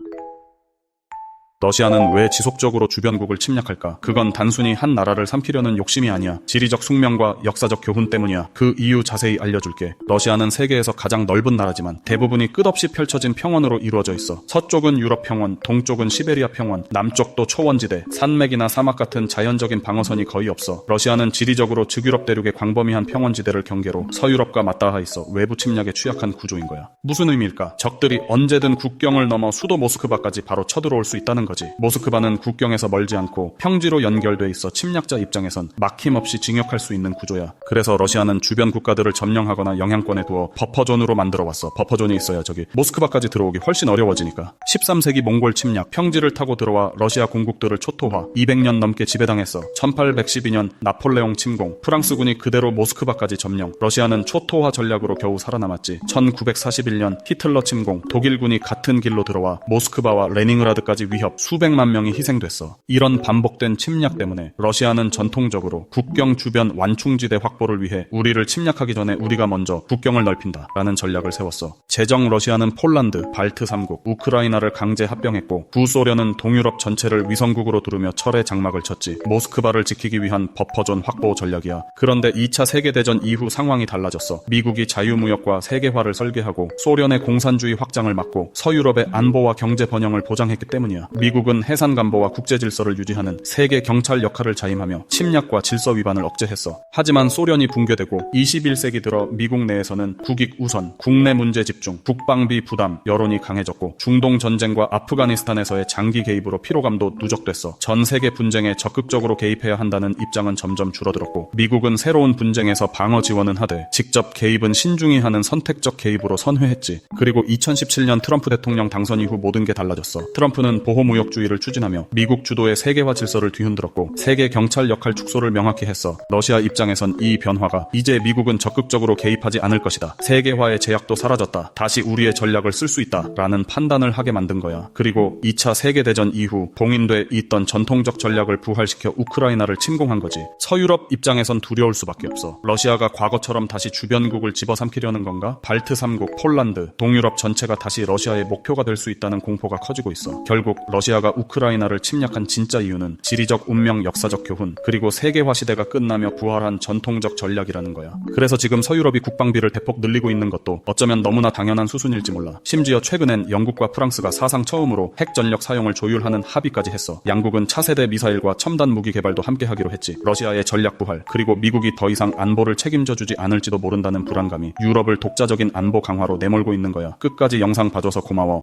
you 러시아는 왜 지속적으로 주변국을 침략할까? 그건 단순히 한 나라를 삼키려는 욕심이 아니야. 지리적 숙명과 역사적 교훈 때문이야. 그 이유 자세히 알려줄게. 러시아는 세계에서 가장 넓은 나라지만 대부분이 끝없이 펼쳐진 평원으로 이루어져 있어. 서쪽은 유럽 평원, 동쪽은 시베리아 평원, 남쪽도 초원지대, 산맥이나 사막 같은 자연적인 방어선이 거의 없어. 러시아는 지리적으로 즉유럽 대륙의 광범위한 평원지대를 경계로 서유럽과 맞닿아 있어 외부 침략에 취약한 구조인 거야. 무슨 의미일까? 적들이 언제든 국경을 넘어 수도 모스크바까지 바로 쳐들어올 수 있다는 거지. 모스크바는 국경에서 멀지 않고 평지로 연결돼 있어 침략자 입장에선 막힘없이 징역할 수 있는 구조야. 그래서 러시아는 주변 국가들을 점령하거나 영향권에 두어 버퍼존으로 만들어 왔어. 버퍼존이 있어야 저기 모스크바까지 들어오기 훨씬 어려워지니까. 13세기 몽골 침략, 평지를 타고 들어와 러시아 공국들을 초토화, 200년 넘게 지배당했어. 1812년 나폴레옹 침공, 프랑스군이 그대로 모스크바까지 점령. 러시아는 초토화 전략으로 겨우 살아남았지. 1941년 히틀러 침공, 독일군이 같은 길로 들어와 모스크바와 레닝그라드까지 위협, 수백만 명이 희생됐어. 이런 반복된 침략 때문에 러시아는 전통적으로 국경 주변 완충지대 확보를 위해 우리를 침략하기 전에 우리가 먼저 국경을 넓힌다. 라는 전략을 세웠어. 제정 러시아는 폴란드, 발트 3국, 우크라이나를 강제 합병했고 구소련은 동유럽 전체를 위성국으로 두르며 철의 장막을 쳤지. 모스크바를 지키기 위한 버퍼존 확보 전략이야. 그런데 2차 세계대전 이후 상황이 달라졌어. 미국이 자유무역과 세계화를 설계하고 소련의 공산주의 확장을 막고 서유럽의 안보와 경제 번영을 보장했기 때문이야. 미국은 해산 간보와 국제 질서를 유지하는 세계 경찰 역할을 자임하며 침략과 질서 위반을 억제했어. 하지만 소련이 붕괴되고 21세기 들어 미국 내에서는 국익 우선, 국내 문제 집중, 국방비 부담 여론이 강해졌고 중동 전쟁과 아프가니스탄에서의 장기 개입으로 피로감도 누적됐어. 전 세계 분쟁에 적극적으로 개입해야 한다는 입장은 점점 줄어들었고 미국은 새로운 분쟁에서 방어 지원은 하되 직접 개입은 신중히 하는 선택적 개입으로 선회했지. 그리고 2017년 트럼프 대통령 당선 이후 모든 게 달라졌어. 트럼프는 보호 무역주의를 추진하며 미국 주도의 세계화 질서를 뒤흔들었고 세계 경찰 역할 축소를 명확히 했어. 러시아 입장에선 이 변화가 이제 미국은 적극적으로 개입하지 않을 것이다. 세계화의 제약도 사라졌다. 다시 우리의 전략을 쓸 수 있다. 라는 판단을 하게 만든 거야. 그리고 2차 세계대전 이후 봉인돼 있던 전통적 전략을 부활시켜 우크라이나를 침공한 거지. 서유럽 입장에선 두려울 수밖에 없어. 러시아가 과거처럼 다시 주변국을 집어삼키려는 건가? 발트 3국, 폴란드, 동유럽 전체가 다시 러시아의 목표가 될 수 있다는 공포가 커지고 있어. 결국 러시아가 우크라이나를 침략한 진짜 이유는 지리적 운명, 역사적 교훈, 그리고 세계화 시대가 끝나며 부활한 전통적 전략이라는 거야. 그래서 지금 서유럽이 국방비를 대폭 늘리고 있는 것도 어쩌면 너무나 당연한 수순일지 몰라. 심지어 최근엔 영국과 프랑스가 사상 처음으로 핵 전력 사용을 조율하는 합의까지 했어. 양국은 차세대 미사일과 첨단 무기 개발도 함께 하기로 했지. 러시아의 전략 부활, 그리고 미국이 더 이상 안보를 책임져 주지 않을지도 모른다는 불안감이 유럽을 독자적인 안보 강화로 내몰고 있는 거야. 끝까지 영상 봐줘서 고마워.